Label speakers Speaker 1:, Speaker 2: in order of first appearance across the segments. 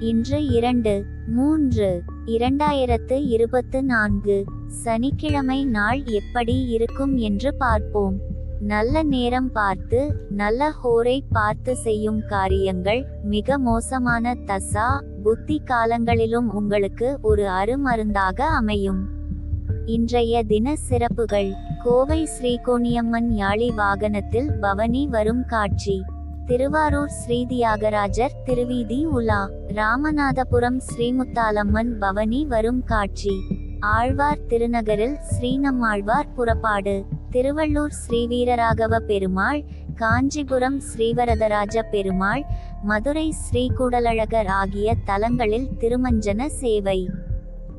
Speaker 1: இன்று இரண்டு மூன்று இரண்டாயிரத்து இருபத்து நான்கு சனிக்கிழமை நாள் எப்படி இருக்கும் என்று பார்ப்போம். நல்ல நேரம் பார்த்து நல்ல ஹோரை பார்த்து செய்யும் காரியங்கள் மிக மோசமான தசா புத்தி காலங்களிலும் உங்களுக்கு ஒரு அருமருந்தாக அமையும். இன்றைய தின சிறப்புகள் கோவை ஸ்ரீகோணியம்மன் யாழி வாகனத்தில் பவனி வரும் காட்சி. திருவாரூர் ஸ்ரீ தியாகராஜர் திருவீதி உலா. ராமநாதபுரம் ஸ்ரீமுத்தாலம்மன் பவனி வரும் காட்சி. ஆழ்வார் திருநகரில் ஸ்ரீநம்மாழ்வார் புறப்பாடு. திருவள்ளூர் ஸ்ரீவீரராகவ பெருமாள் காஞ்சிபுரம் ஸ்ரீவரதராஜ பெருமாள் மதுரை ஸ்ரீகூடலழகர் ஆகிய தலங்களில் திருமஞ்சன சேவை.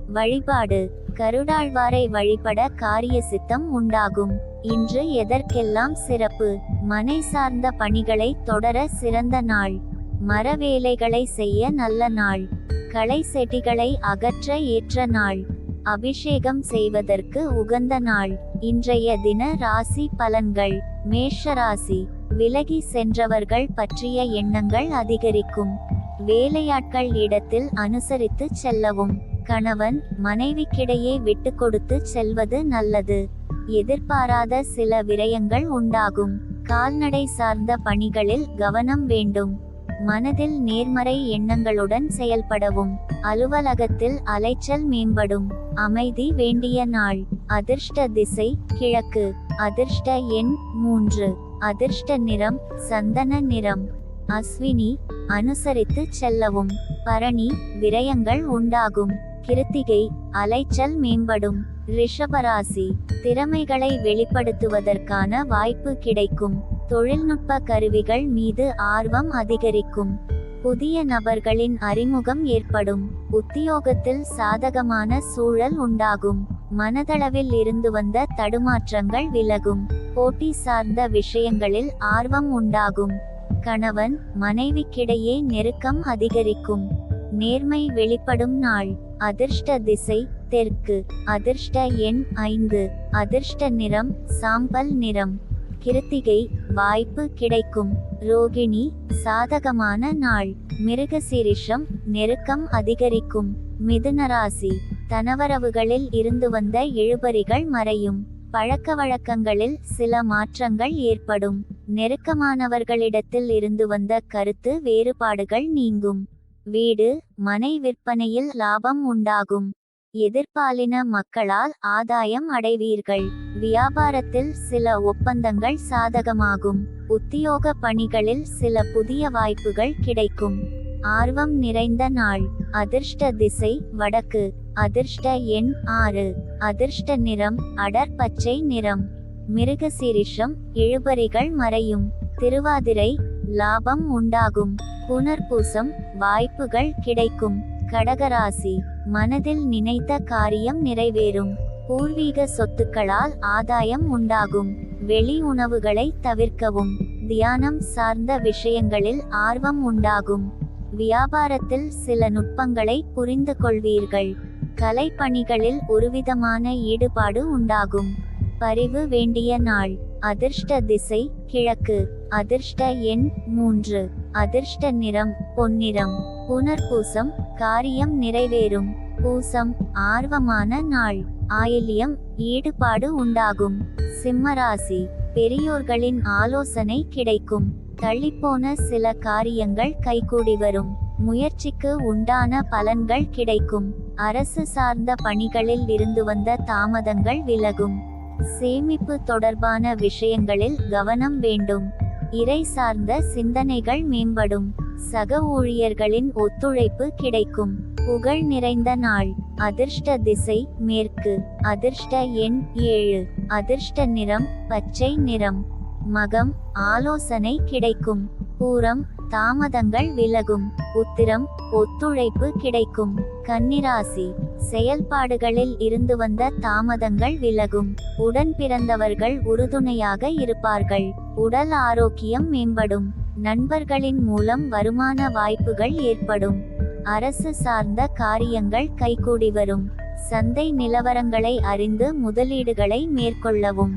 Speaker 1: வழிபாடு. கருடாழ்வாரை வழிபட காரிய சித்தம் உண்டாகும். இன்று எதற்கெல்லாம் சிறப்பு? மனை சார்ந்த பணிகளை தொடர சிறந்த நாள். மர வேலைகளை செய்ய நல்ல நாள். களை செடிகளை அகற்ற ஏற்ற நாள். அபிஷேகம் செய்வதற்கு உகந்த நாள். இன்றைய தின ராசி பலன்கள். மேஷ ராசி. விலகி சென்றவர்கள் பற்றிய எண்ணங்கள் அதிகரிக்கும். வேலையாட்கள் இடத்தில் அனுசரித்து செல்லவும். கணவன் மனைவிக்கிடையே விட்டு கொடுத்து செல்வது நல்லது. எதிர்பாராத சில விரயங்கள் உண்டாகும். கால்நடை சார்ந்த பணிகளில் கவனம் வேண்டும். மனதில் நேர்மறை எண்ணங்களுடன் செயல்படவும். அலுவலகத்தில் அலைச்சல் மேம்படும். அமைதி வேண்டிய நாள். அதிர்ஷ்ட திசை கிழக்கு. அதிர்ஷ்ட எண் மூன்று. அதிர்ஷ்ட நிறம் சந்தன நிறம். அஸ்வினி அனுசரித்து செல்லவும். பரணி விரயங்கள் உண்டாகும். கிருத்திகை அலைச்சல் மேம்படும். ரிஷபராசி திறமைகளை வெளிப்படுத்துவதற்கான வாய்ப்பு கிடைக்கும். தொழில்நுட்ப கருவிகள் மீது ஆர்வம் அதிகரிக்கும். புதிய நபர்களின் அறிமுகம் ஏற்படும். உத்தியோகத்தில் சாதகமான சூழல் உண்டாகும். மனதளவில் இருந்து வந்த தடுமாற்றங்கள் விலகும். போட்டி சார்ந்த விஷயங்களில் ஆர்வம் உண்டாகும். கணவன் மனைவிக்கிடையே நெருக்கம் அதிகரிக்கும். நேர்மை வெளிப்படும் நாள். அதிர்ஷ்ட திசை தெற்கு அதிர்ஷ்ட எண் ஐந்து அதிர்ஷ்ட நிறம் சாம்பல் நிறம். கிருத்திகை வாய்ப்பு கிடைக்கும். ரோகிணி சாதகமான நாள். மிருகசீரிஷம் நெருக்கம் அதிகரிக்கும். மிதுனராசி தனவரவுகளில் இருந்து வந்த இழுபறிகள் மறையும். பழக்க வழக்கங்களில் சில மாற்றங்கள் ஏற்படும். நெருக்கமானவர்களிடத்தில் இருந்து வந்த கருத்து வேறுபாடுகள் நீங்கும். வீடு மனை விற்பனையில் லாபம் உண்டாகும். எதிர்பாலின மக்களால் ஆதாயம் அடைவீர்கள். வியாபாரத்தில் சில ஒப்பந்தங்கள் சாதகமாகும். உத்தியோக பணிகளில் சில புதிய வாய்ப்புகள் கிடைக்கும். ஆர்வம் நிறைந்த நாள். அதிர்ஷ்ட திசை வடக்கு. அதிர்ஷ்ட எண் ஆறு. அதிர்ஷ்ட நிறம் அடர் பச்சை நிறம். மிருகசீரிஷம் இழுபறிகள் மறையும். திருவாதிரை லாபம் உண்டாகும். புனர்பூசம் வாய்ப்புகள் கிடைக்கும். கடகராசி. மனதில் நினைத்த காரியம் நிறைவேறும். பூர்வீக சொத்துக்களால் ஆதாயம் உண்டாகும். வெளி உணவுகளை தவிர்க்கவும். தியானம் சார்ந்த விஷயங்களில் ஆர்வம் உண்டாகும். வியாபாரத்தில் சில நுட்பங்களை புரிந்து கொள்வீர்கள். கலைப்பணிகளில் ஒருவிதமான ஈடுபாடு உண்டாகும். பரிவு வேண்டிய நாள். அதிர்ஷ்ட திசை கிழக்கு. அதிர்ஷ்ட எண் மூன்று. அதிர்ஷ்ட நிறம் பொன்னிறம். புனர்பூசம் காரியம் நிறைவேறும். பூசம் ஆர்வமான நாள். ஆயில்யம் ஈடுபாடு உண்டாகும். சிம்மராசி பெரியோர்களின் ஆலோசனை கிடைக்கும். தள்ளிப்போன சில காரியங்கள் கைகூடி வரும். முயற்சிக்கு உண்டான பலன்கள் கிடைக்கும். அரசு சார்ந்த பணிகளில் இருந்து வந்த தாமதங்கள் விலகும். சேமிப்பு தொடர்பான விஷயங்களில் கவனம் வேண்டும். இறை சார்ந்த சிந்தனைகள் மேம்படும். சக ஊழியர்களின் ஒத்துழைப்பு கிடைக்கும். புகழ் நிறைந்த நாள். அதிர்ஷ்ட திசை மேற்கு. அதிர்ஷ்ட எண் ஏழு. அதிர்ஷ்ட நிறம் பச்சை நிறம். மகம் ஆலோசனை கிடைக்கும். பூரம் தாமதங்கள் விலகும். உத்திரம் ஒத்துழைப்பு கிடைக்கும். கன்னிராசி. செயல்பாடுகளில் இருந்து வந்த தாமதங்கள் விலகும். உடன் பிறந்தவர்கள் உறுதுணையாக இருப்பார்கள். உடல் ஆரோக்கியம் மேம்படும். நண்பர்களின் மூலம் வருமான வாய்ப்புகள் ஏற்படும். அரசு சார்ந்த காரியங்கள் கைகூடி வரும். சந்தை நிலவரங்களை அறிந்து முதலீடுகளை மேற்கொள்ளவும்.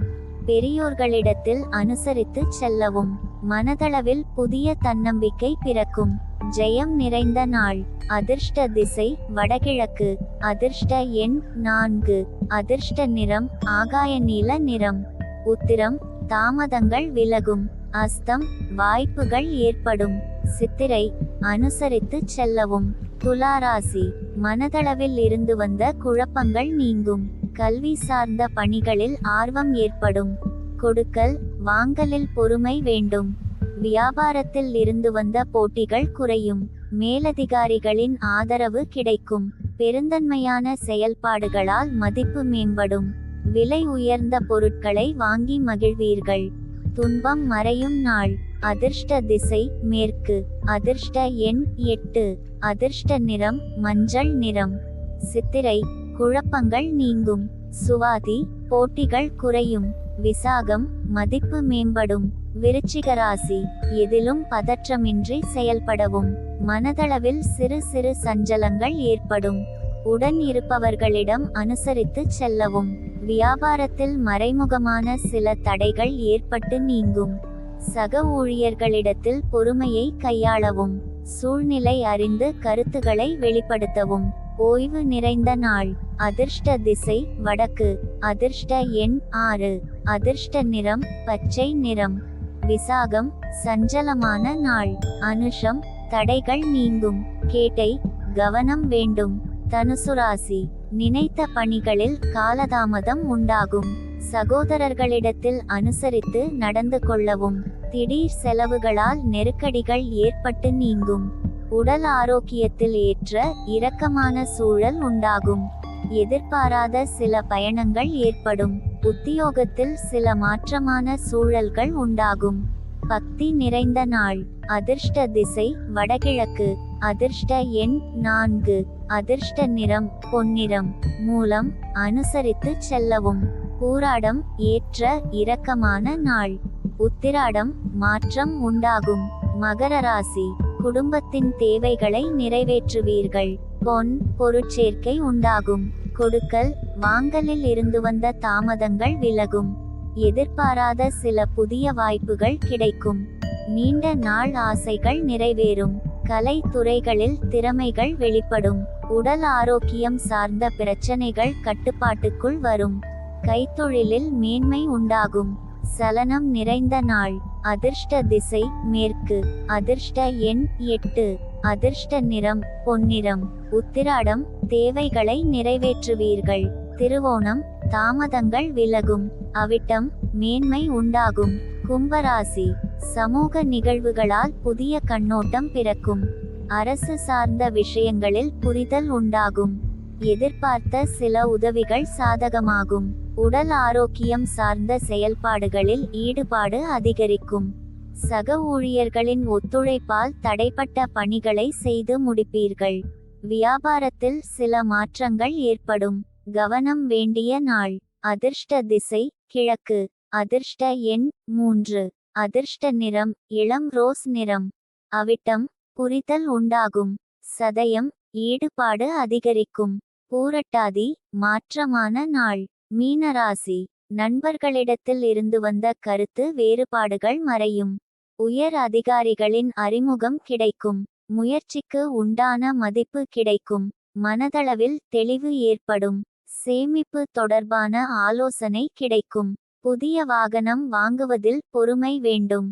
Speaker 1: பெரியோர்களிடத்தில் அனுசரித்து செல்லவும். மனதளவில் புதிய தன்னம்பிக்கை பிறக்கும். ஜெயம் நிறைந்த நாள். அதிர்ஷ்ட திசை வடகிழக்கு. அதிர்ஷ்ட எண் நான்கு. அதிர்ஷ்ட நிறம் ஆகாய நீல நிறம். உத்திரம் தாமதங்கள் விலகும். அஸ்தம் வாய்ப்புகள் ஏற்படும். சித்திரை அனுசரித்து செல்லவும். துளாராசி மனதளவில் இருந்து வந்த குழப்பங்கள் நீங்கும். கல்வி சார்ந்த பணிகளில் ஆர்வம் ஏற்படும். கொடுக்கல் வாங்கலில் பொறுமை வேண்டும். வியாபாரத்தில் இருந்து வந்த போட்டிகள் குறையும். மேலதிகாரிகளின் ஆதரவு கிடைக்கும். பெருந்தன்மையான செயல்பாடுகளால் மதிப்பு மேம்படும். விலை உயர்ந்த பொருட்களை வாங்கி மகிழ்வீர்கள். துன்பம் மறையும் நாள். அதிர்ஷ்ட திசை மேற்கு. அதிர்ஷ்ட எண் எட்டு. அதிர்ஷ்ட நிறம் மஞ்சள் நிறம். சித்திரை குழப்பங்கள் நீங்கும். சுவாதி போட்டிகள் குறையும். விசாகம் மதிப்பு மேம்படும். விருச்சிக ராசி எதிலும் பதற்றமின்றி செயல்படவும். மனதளவில் சிறு சிறு சஞ்சலங்கள் ஏற்படும். உடன் இருப்பவர்களிடம் அனுசரித்து செல்லவும். வியாபாரத்தில் மறைமுகமான சில தடைகள் ஏற்பட்டு நீங்கும். சக ஊழியர்களிடத்தில் பொறுமையை கையாளவும் சூழ்நிலை அறிந்து கருத்துக்களை வெளிப்படுத்தவும். ஓய்வு நிறைந்த நாள் அதிர்ஷ்ட திசை வடக்கு அதிர்ஷ்ட எண் ஆறு அதிர்ஷ்ட நிறம் பச்சை நிறம். விசாகம் சஞ்சலமான நாள் அனுஷம் தடைகள் நீங்கும். கேட்டை கவனம் வேண்டும். தனுசுராசி நினைத்த பணிகளில் காலதாமதம் உண்டாகும். சகோதரர்களிடத்தில் அனுசரித்து நடந்து கொள்ளவும். திடீர் செலவுகளால் நெருக்கடிகள் ஏற்பட்டு நீங்கும். உடல் ஆரோக்கியத்தில் ஏற்ற இரக்கமான சூழல் உண்டாகும். எதிர்பாராத சில பயணங்கள் ஏற்படும். உத்தியோகத்தில் சில மாற்றமான சூழல்கள் உண்டாகும். பக்தி நிறைந்த நாள். அதிர்ஷ்ட திசை வடகிழக்கு. அதிர்ஷ்ட எண் நான்கு. அதிர்ஷ்ட நிறம் பொன்னிறம் மூலம் அனுசரித்து செல்லவும். பூராடம் ஏற்ற இரக்கமான நாள். உத்திராடம் மாற்றம் உண்டாகும். மகர ராசி குடும்பத்தின் தேவைகளை நிறைவேற்றுவீர்கள். பொன் பொருட்சேர்க்கை உண்டாகும். கொடுக்கல் வாங்கலில் இருந்து வந்த தாமதங்கள் விலகும். எதிர்பாராத சில புதிய வாய்ப்புகள் கிடைக்கும். நீண்ட நாள் ஆசைகள் நிறைவேறும். கலை துறைகளில் திறமைகள் வெளிப்படும். உடல் ஆரோக்கியம் சார்ந்த பிரச்சனைகள் கட்டுப்பாட்டுக்குள் வரும். கைத்தொழிலில் மேன்மை உண்டாகும். சலனம் நிறைந்த நாள். அதிர்ஷ்ட திசை மேற்கு. அதிர்ஷ்ட எண் எட்டு. அதிர்ஷ்ட நிறம் பொன்னிறம். உத்திராடம் தேவைகளை நிறைவேற்றுவீர்கள். திருவோணம் தாமதங்கள் விலகும். அவிட்டம் மேன்மை உண்டாகும். கும்பராசி. சமூக நிகழ்வுகளால் புதிய கண்ணோட்டம் பிறக்கும். அரசு சார்ந்த விஷயங்களில் புரிதல் உண்டாகும். எதிர்பார்த்த சில உதவிகள் சாதகமாகும். உடல் ஆரோக்கியம் சார்ந்த செயல்பாடுகளில் ஈடுபாடு அதிகரிக்கும். சக ஊழியர்களின் ஒத்துழைப்பால் தடைப்பட்ட பணிகளை செய்து முடிப்பீர்கள். வியாபாரத்தில் சில மாற்றங்கள் ஏற்படும். கவனம் வேண்டிய நாள். அதிர்ஷ்ட திசை கிழக்கு. அதிர்ஷ்ட எண் மூன்று. அதிர்ஷ்ட நிறம் இளம் ரோஸ் நிறம். அவிட்டம் புரிதல் உண்டாகும். சதயம் ஈடுபாடு அதிகரிக்கும். பூரட்டாதி மாற்றமான நாள். மீனராசி நண்பர்களிடத்தில் இருந்து வந்த கருத்து வேறுபாடுகள் மறையும். உயர் அதிகாரிகளின் அறிமுகம் கிடைக்கும். முயற்சிக்கு உண்டான மதிப்பு கிடைக்கும். மனதளவில் தெளிவு ஏற்படும். சேமிப்பு தொடர்பான ஆலோசனை கிடைக்கும். புதிய வாகனம் வாங்குவதில் பொறுமை வேண்டும்.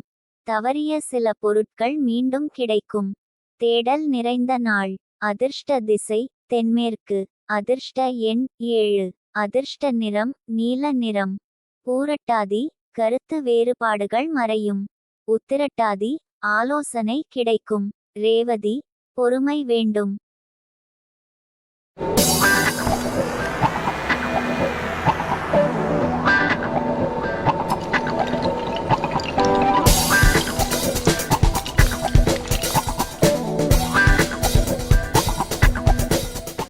Speaker 1: தவறிய சில பொருட்கள் மீண்டும் கிடைக்கும். தேடல் நிறைந்த நாள். அதிர்ஷ்ட திசை தென்மேற்கு. அதிர்ஷ்ட எண் ஏழு. அதிர்ஷ்ட நிறம் நீல நிறம். பூரட்டாதி கருத்து வேறுபாடுகள் மறையும். உத்திரட்டாதி ஆலோசனை கிடைக்கும். ரேவதி பொறுமை வேண்டும்.